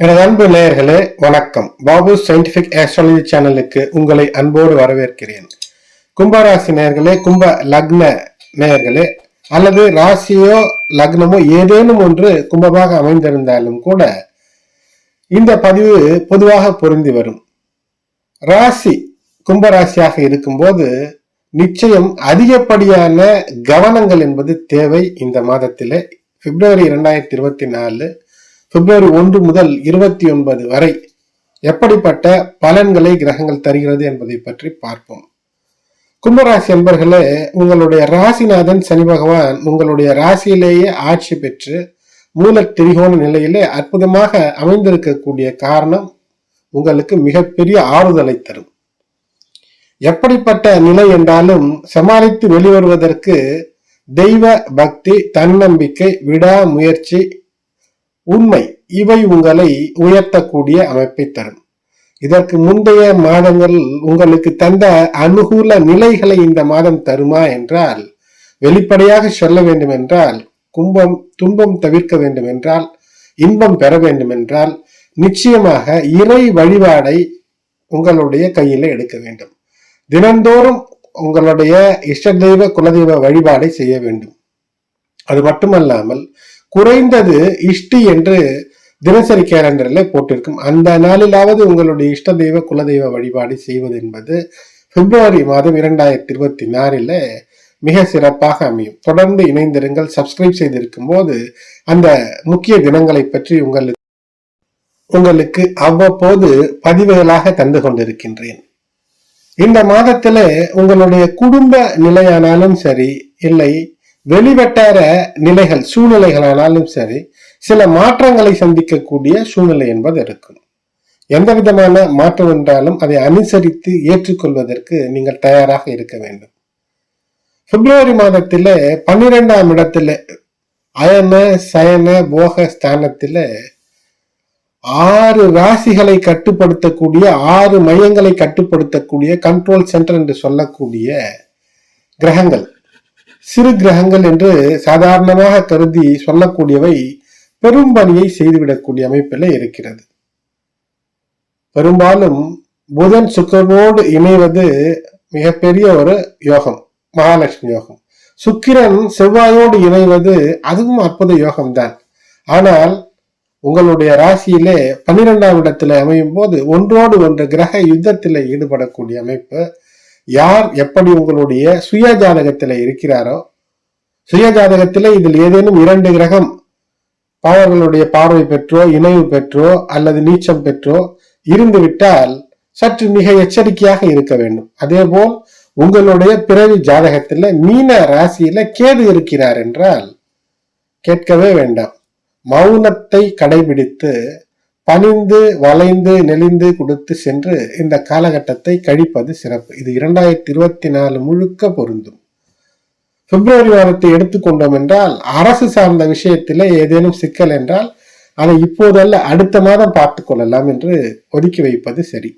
எனது அன்பு நேயர்களே வணக்கம். பாபு சயின்டிபிக் ஆஸ்ட்ராலஜி சேனலுக்கு உங்களை அன்போடு வரவேற்கிறேன். கும்பராசி நேயர்களே கும்ப லக்ன நேயர்களே அல்லது ராசியோ லக்னமோ ஏதேனும் ஒன்று கும்பமாக அமைந்திருந்தாலும் கூட இந்த பதிவு பொதுவாக பொருந்தி வரும். ராசி கும்பராசியாக இருக்கும்போது நிச்சயம் அதிகப்படியான கவனங்கள் என்பது தேவை. இந்த மாதத்தில் பிப்ரவரி இரண்டாயிரத்தி இருபத்தி நாலு பிப்ரவரி ஒன்று முதல் இருபத்தி ஒன்பது வரை எப்படிப்பட்ட பலன்களை கிரகங்கள் தருகிறது என்பதை பற்றி பார்ப்போம். கும்பராசி என்பர்களே உங்களுடைய ராசிநாதன் சனி பகவான் உங்களுடைய ராசியிலேயே ஆட்சி பெற்று மூல திரிகோண நிலையிலே அற்புதமாக அமைந்திருக்கக்கூடிய காரணம் உங்களுக்கு மிகப்பெரிய ஆறுதலை தரும். எப்படிப்பட்ட நிலை என்றாலும் சமாளித்து வெளிவருவதற்கு தெய்வ பக்தி தன்னம்பிக்கை விடா முயற்சி உண்மை. இவை உங்களை உயர்த்தக்கூடிய அமைப்பை தரும். இதற்கு முந்தைய மாதங்கள் உங்களுக்கு தந்த அனுகூல நிலைகளை இந்த மாதம் தருமா என்றால் வெளிப்படையாக சொல்ல வேண்டும் என்றால் கும்பம் துன்பம் தவிர்க்க வேண்டும் என்றால் இன்பம் பெற வேண்டும் என்றால் நிச்சயமாக இறை வழிபாடை உங்களுடைய கையில எடுக்க வேண்டும். தினந்தோறும் உங்களுடைய இஷ்ட தெய்வ குலதெய்வ வழிபாடை செய்ய வேண்டும். அது மட்டுமல்லாமல் குறைந்தது இஷ்டி என்று தினசரி கேலண்டரில் போட்டிருக்கும். அந்த நாளிலாவது உங்களுடைய இஷ்ட தெய்வ குலதெய்வ வழிபாடு செய்வது என்பது பிப்ரவரி மாதம் இரண்டாயிரத்தி இருபத்தி நாலில் மிக சிறப்பாக அமையும். தொடர்ந்து இணைந்திருங்கள். சப்ஸ்கிரைப் செய்திருக்கும் போது அந்த முக்கிய தினங்களை பற்றி உங்களுக்கு உங்களுக்கு அவ்வப்போது பதிவுகளாக தந்து கொண்டிருக்கின்றேன். இந்த மாதத்தில் உங்களுடைய குடும்ப நிலையானாலும் சரி இல்லை வெளிவட்டார நிலைகள் சூழ்நிலைகள் ஆனாலும் சரி சில மாற்றங்களை சந்திக்கக்கூடிய சூழ்நிலை என்பது இருக்கும். எந்த விதமான மாற்றம் என்றாலும் அதை அனுசரித்து ஏற்றுக்கொள்வதற்கு நீங்கள் தயாராக இருக்க வேண்டும். பிப்ரவரி மாதத்தில் பன்னிரெண்டாம் இடத்துல அயன சயன போக ஸ்தானத்தில் ஆறு ராசிகளை கட்டுப்படுத்தக்கூடிய ஆறு மையங்களை கட்டுப்படுத்தக்கூடிய கண்ட்ரோல் சென்டர் என்று சொல்லக்கூடிய கிரகங்கள் சிறு கிரகங்கள் என்று சாதாரணமாக கருதி சொல்லக்கூடியவை பெரும் பணியை செய்துவிடக்கூடிய அமைப்பில் இருக்கிறது. பெரும்பாலும் புதன் சுக்கரனோடு இணைவது மிகப்பெரிய ஒரு யோகம் மகாலட்சுமி யோகம். சுக்கிரன் செவ்வாயோடு இணைவது அதுவும் அற்புத யோகம்தான். ஆனால் உங்களுடைய ராசியிலே பன்னிரெண்டாம் இடத்துல அமையும் போது ஒன்றோடு ஒன்று கிரக யுத்தத்தில் ஈடுபடக்கூடிய அமைப்பு யார் எப்படி உங்களுடைய சுய ஜாதகத்தில் இருக்கிறாரோ சுய ஜாதகத்தில் இதில் ஏதேனும் இரண்டு கிரகம் பாவர்களுடைய பார்வை பெற்றோ இணைவு பெற்றோ அல்லது நீச்சம் பெற்றோ இருந்துவிட்டால் சற்று மிக எச்சரிக்கையாக இருக்க வேண்டும். அதேபோல் உங்களுடைய பிறவி ஜாதகத்தில் மீன ராசியில கேது இருக்கிறார் என்றால் கேட்கவே வேண்டாம். மௌனத்தை கடைபிடித்து பணிந்து வளைந்து நெளிந்து கொடுத்து சென்று இந்த காலகட்டத்தை கழிப்பது சிறப்பு. இது இரண்டாயிரத்தி இருபத்தி நாலு முழுக்க பொருந்தும். பிப்ரவரி மாதத்தை எடுத்துக்கொண்டோம் என்றால் அரசு சார்ந்த விஷயத்தில் ஏதேனும் சிக்கல் என்றால் அதை இப்போதல்ல அடுத்த மாதம் பார்த்து கொள்ளலாம் என்று ஒதுக்கி வைப்பது சரி.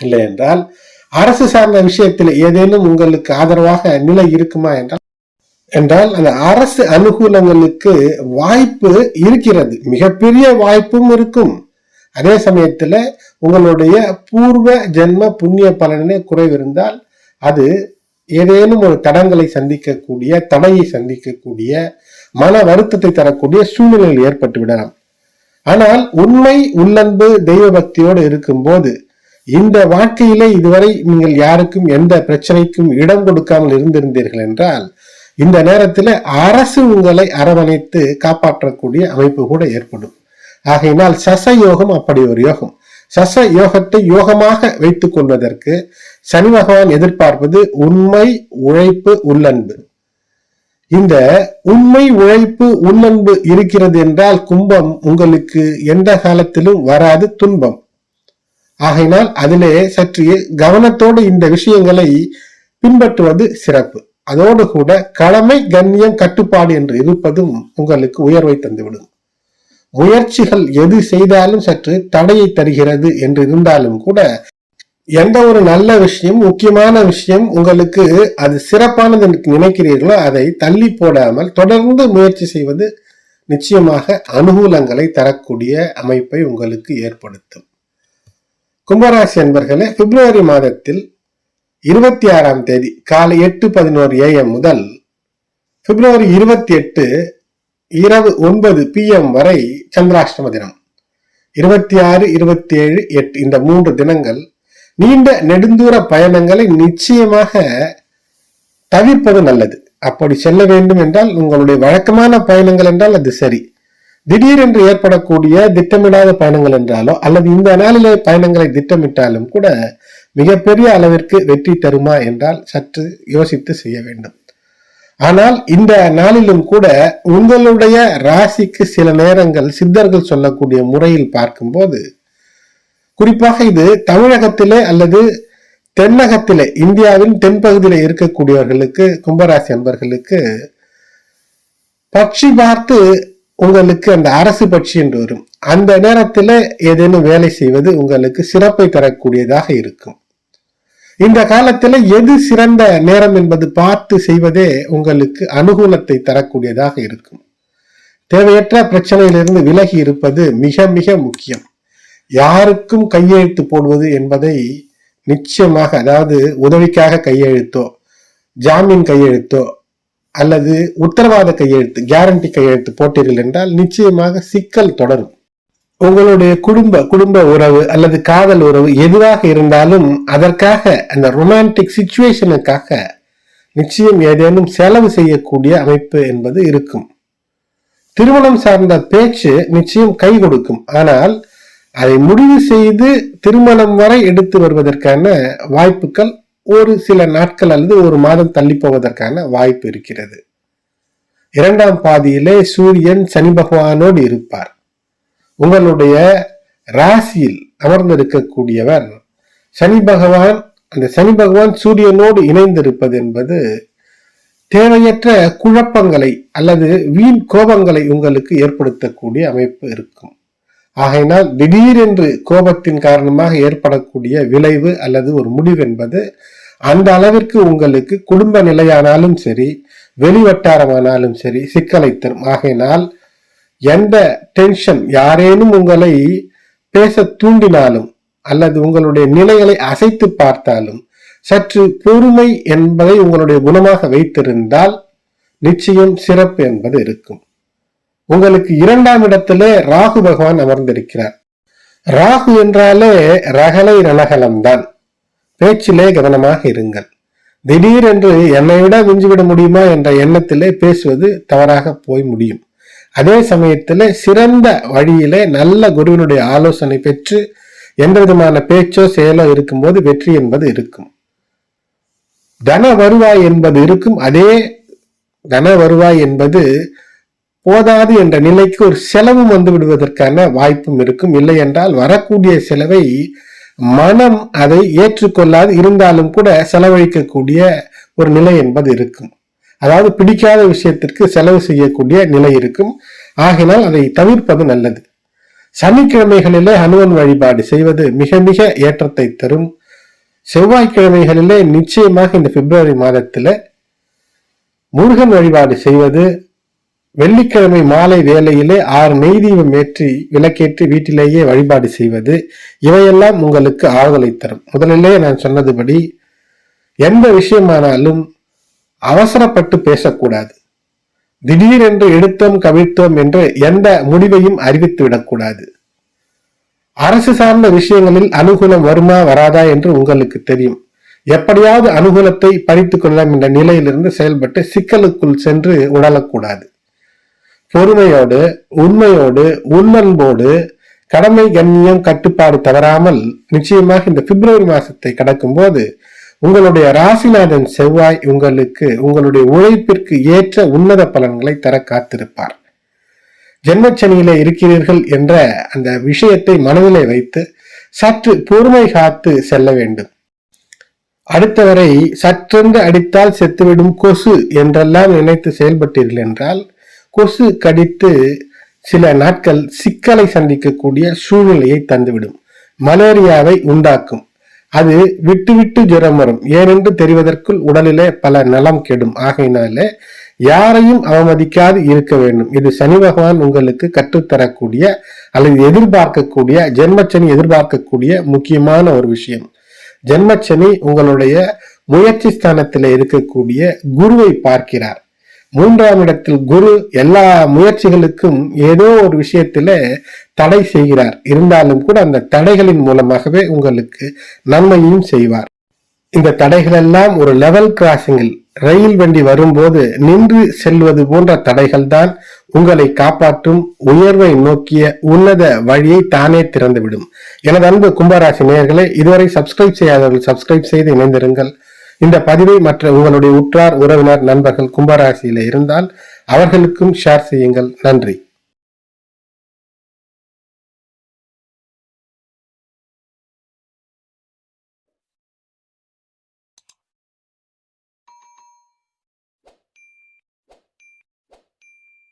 இல்லை என்றால் அரசு சார்ந்த விஷயத்தில் ஏதேனும் உங்களுக்கு ஆதரவாக நிலை இருக்குமா என்றால் என்றால் அந்த அரசு அனுகூலங்களுக்கு வாய்ப்பு இருக்கிறது. மிகப்பெரிய வாய்ப்பும் இருக்கும். அதே சமயத்துல உங்களுடைய பூர்வ ஜென்ம புண்ணிய பலனே குறைவிருந்தால் அது ஏதேனும் ஒரு தடங்களை சந்திக்கக்கூடிய தடையை சந்திக்கக்கூடிய மன வருத்தத்தை தரக்கூடிய சூழ்நிலைகள் ஏற்பட்டு விடலாம். ஆனால் உண்மை உள்ளன்பு தெய்வ பக்தியோடு இருக்கும்போது இந்த வாழ்க்கையிலே இதுவரை நீங்கள் யாருக்கும் எந்த பிரச்சனைக்கும் இடம் கொடுக்காமல் இருந்திருந்தீர்கள் என்றால் இந்த நேரத்தில் அரசு உங்களை அரவணைத்து காப்பாற்றக்கூடிய அமைப்பு கூட ஏற்படும். ஆகையினால் சச யோகம் அப்படி ஒரு யோகம். சச யோகத்தை யோகமாக வைத்துக் கொள்வதற்கு சனி பகவான் எதிர்பார்ப்பது உண்மை உழைப்பு உள்ளன்பு. இந்த உண்மை உழைப்பு உள்ளன்பு இருக்கிறது என்றால் கும்பம் உங்களுக்கு எந்த காலத்திலும் வராது துன்பம். ஆகையினால் அதிலே சற்று கவனத்தோடு இந்த விஷயங்களை பின்பற்றுவது சிறப்பு. அதோடு கூட கடமை கண்ணியம் கட்டுப்பாடு என்று இருப்பதும் உங்களுக்கு உயர்வை தந்துவிடும். முயற்சிகள் எது செய்தாலும் சற்று தடையை தருகிறது என்று இருந்தாலும் கூட எந்த ஒரு நல்ல விஷயம் முக்கியமான விஷயம் உங்களுக்கு அது சிறப்பானது என்று நினைக்கிறீர்களோ அதை தள்ளி போடாமல் தொடர்ந்து முயற்சி செய்வது நிச்சயமாக அனுகூலங்களை தரக்கூடிய அமைப்பை உங்களுக்கு ஏற்படுத்தும். கும்பராசி என்பர்களே பிப்ரவரி மாதத்தில் இருபத்தி ஆறாம் தேதி காலை எட்டு பதினோரு ஏஎம் முதல் பிப்ரவரி இருபத்தி எட்டு இரவு ஒன்பது பிஎம் வரை சந்திராஷ்டம தினம். இருபத்தி ஆறு இருபத்தி ஏழு எட்டு இந்த மூன்று தினங்கள் நீண்ட நெடுந்தூர பயணங்களை நிச்சயமாக தவிர்ப்பது நல்லது. அப்படி செல்ல வேண்டும் என்றால் உங்களுடைய வழக்கமான பயணங்கள் என்றால் அது சரி. திடீரென்று ஏற்படக்கூடிய திட்டமிடாத பயணங்கள் என்றாலோ அல்லது இந்த நாளிலே பயணங்களை திட்டமிட்டாலும் கூட மிகப்பெரிய அளவிற்கு வெற்றி தருமா என்றால் சற்று யோசித்து செய்ய வேண்டும். ஆனால் இந்த நாளிலும் கூட உங்களுடைய ராசிக்கு சில நேரங்கள் சித்தர்கள் சொல்லக்கூடிய முறையில் பார்க்கும்போது குறிப்பாக இது தமிழகத்திலே அல்லது தென்னகத்திலே இந்தியாவின் தென்பகுதியில இருக்கக்கூடியவர்களுக்கு கும்பராசி அன்பர்களுக்கு பட்சி பார்த்து உங்களுக்கு அந்த அரசு பட்சி என்று வரும். அந்த நேரத்தில் ஏதேனும் வேலை செய்வது உங்களுக்கு சிறப்பை தரக்கூடியதாக இருக்கும். இந்த காலத்துல எது சிறந்த நேரம் என்பது பார்த்து செய்வதே உங்களுக்கு அனுகூலத்தை தரக்கூடியதாக இருக்கும். தேவையற்ற பிரச்சனையிலிருந்து விலகி இருப்பது மிக மிக முக்கியம். யாருக்கும் கையெழுத்து போடுவது என்பதை நிச்சயமாக அதாவது உதவிக்காக கையெழுத்தோ ஜாமீன் கையெழுத்தோ அல்லது உத்தரவாத கையெழுத்து கேரண்டி கையெழுத்து போட்டீர்கள் என்றால் நிச்சயமாக சிக்கல் தொடரும். உங்களுடைய குடும்ப குடும்ப உறவு அல்லது காதல் உறவு எதுவாக இருந்தாலும் அதற்காக அந்த ரொமான்டிக் சுச்சுவேஷனுக்காக நிச்சயம் ஏதேனும் செலவு செய்யக்கூடிய அமைப்பு என்பது இருக்கும். திருமணம் சார்ந்த பேச்சு நிச்சயம் கை கொடுக்கும். ஆனால் அதை முடிவு செய்து திருமணம் வரை எடுத்து வருவதற்கான வாய்ப்புகள் ஒரு சில நாட்கள் அல்லது ஒரு மாதம் தள்ளி போவதற்கான வாய்ப்பு இருக்கிறது. இரண்டாம் பாதியிலே சூரியன் சனி பகவானோடு இருப்பார். உங்களுடைய ராசியில் அமர்ந்திருக்கக்கூடியவர் சனி பகவான் அந்த சனி பகவான் சூரியனோடு இணைந்திருப்பது என்பது தேவையற்ற குழப்பங்களை அல்லது வீண் கோபங்களை உங்களுக்கு ஏற்படுத்தக்கூடிய அமைப்பு இருக்கும். ஆகையினால் திடீரென்று கோபத்தின் காரணமாக ஏற்படக்கூடிய விளைவு அல்லது ஒரு முடிவு என்பது அந்த அளவிற்கு உங்களுக்கு குடும்ப நிலையானாலும் சரி வெளிவட்டாரமானாலும் சரி சிக்கலை தரும். ஆகையினால் எந்த டென்ஷன் யாரேனும் உங்களை பேச தூண்டினாலும் அல்லது உங்களுடைய நிலைகளை அசைத்து பார்த்தாலும் சற்று பொறுமை என்பதை உங்களுடைய குணமாக வைத்திருந்தால் நிச்சயம் சிறப்பு என்பது இருக்கும். உங்களுக்கு இரண்டாம் இடத்திலே ராகு பகவான் அமர்ந்திருக்கிறார். ராகு என்றாலே ரகலை ரலகலம் தான். பேச்சிலே கவனமாக இருங்கள். திடீரென்று என்னை விட மிஞ்சிவிட முடியுமா என்ற எண்ணத்திலே பேசுவது தவறாக போய் முடியும். அதே சமயத்தில் சிறந்த வழியிலே நல்ல குருவினுடைய ஆலோசனை பெற்று எந்த விதமான பேச்சோ செயலோ இருக்கும்போது வெற்றி என்பது இருக்கும். தன வருவாய் என்பது இருக்கும். அதே தன வருவாய் என்பது போதாது என்ற நிலைக்கு ஒரு செலவும் வந்து விடுவதற்கான வாய்ப்பும் இருக்கும். இல்லை என்றால் வரக்கூடிய செலவை மனம் அதை ஏற்றுக்கொள்ளாது இருந்தாலும் கூட செலவழிக்கக்கூடிய ஒரு நிலை என்பது இருக்கும். அதாவது பிடிக்காத விஷயத்திற்கு செலவு செய்யக்கூடிய நிலை இருக்கும். ஆகினால் அதை தவிர்ப்பது நல்லது. சனிக்கிழமைகளிலே ஹனுமன் வழிபாடு செய்வது மிக மிக ஏற்றத்தை தரும். செவ்வாய்க்கிழமைகளிலே நிச்சயமாக இந்த பிப்ரவரி மாதத்தில் முருகன் வழிபாடு செய்வது. வெள்ளிக்கிழமை மாலை வேளையிலே ஆறு நெய் தீபம் ஏற்றி விளக்கேற்றி வீட்டிலேயே வழிபாடு செய்வது. இவையெல்லாம் உங்களுக்கு ஆறுதலை தரும். முதலிலே நான் சொன்னதுபடி எந்த விஷயமானாலும் அவசரப்பட்டு பேசக்கூடாது. திடீரென்று எடுத்தோம் கவிழ்த்தோம் என்று எந்த முடிவையும் அறிவித்து விடக்கூடாது. அரசு சார்ந்த விஷயங்களில் அனுகூலம் வருமா வராதா என்று உங்களுக்கு தெரியும். எப்படியாவது அனுகூலத்தை பறித்துக் கொள்ளலாம் என்ற நிலையிலிருந்து செயல்பட்டு சிக்கலுக்குள் சென்று உடலக்கூடாது. பொறுமையோடு உண்மையோடு உன்னன்போடு கடமை கண்ணியம் கட்டுப்பாடு தவறாமல் நிச்சயமாக இந்த பிப்ரவரி மாசத்தை கடக்கும் போது உங்களுடைய ராசிநாதன் செவ்வாய் உங்களுக்கு உங்களுடைய உழைப்பிற்கு ஏற்ற உன்னத பலன்களை தர காத்திருப்பார். ஜென்மச்சனியில இருக்கிறீர்கள் என்ற அந்த விஷயத்தை மனதிலே வைத்து சற்று பொறுமை காத்து செல்ல வேண்டும். அடுத்தவரை சற்றென்று அடித்தால் செத்துவிடும் கொசு என்றெல்லாம் நினைத்து செயல்பட்டீர்கள் என்றால் கொசு கடித்து சில நாட்கள் சிக்கலை சந்திக்கக்கூடிய சூழ்நிலையை தந்துவிடும். மலேரியாவை உண்டாக்கும். அது விட்டு விட்டு ஜுரம் வரும். ஏனென்று தெரிவதற்குள் உடலிலே பல நலம் கெடும். ஆகையினாலே யாரையும் அவமதிக்காது இருக்க வேண்டும். இது சனி பகவான் உங்களுக்கு கற்றுத்தரக்கூடிய அல்லது எதிர்பார்க்கக்கூடிய ஜென்மச்சனி எதிர்பார்க்கக்கூடிய முக்கியமான ஒரு விஷயம். ஜென்மச்சனி உங்களுடைய முயற்சி ஸ்தானத்தில் இருக்கக்கூடிய குருவை பார்க்கிறார். மூன்றாம் இடத்தில் குரு எல்லா முயற்சிகளுக்கும் ஏதோ ஒரு விஷயத்துல தடை செய்கிறார். இருந்தாலும் கூட அந்த தடைகளின் மூலமாகவே உங்களுக்கு நன்மையும் செய்வார். இந்த தடைகள் எல்லாம் ஒரு லெவல் கிராசிங்கில் ரயில் வண்டி வரும்போது நின்று செல்வது போன்ற தடைகள் தான் உங்களை காப்பாற்றும் உயர்வை நோக்கிய உன்னத வழியை தானே திறந்துவிடும். எனது அன்பு கும்பராசி நேயர்களே இதுவரை சப்ஸ்கிரைப் செய்யாதவர்கள் சப்ஸ்கிரைப் செய்து இணைந்திருங்கள். இந்த பதிவை மற்ற உங்களுடைய உற்றார் உறவினர் நண்பர்கள் கும்பராசியில இருந்தால் அவர்களுக்கும் ஷேர் செய்யுங்கள். நன்றி.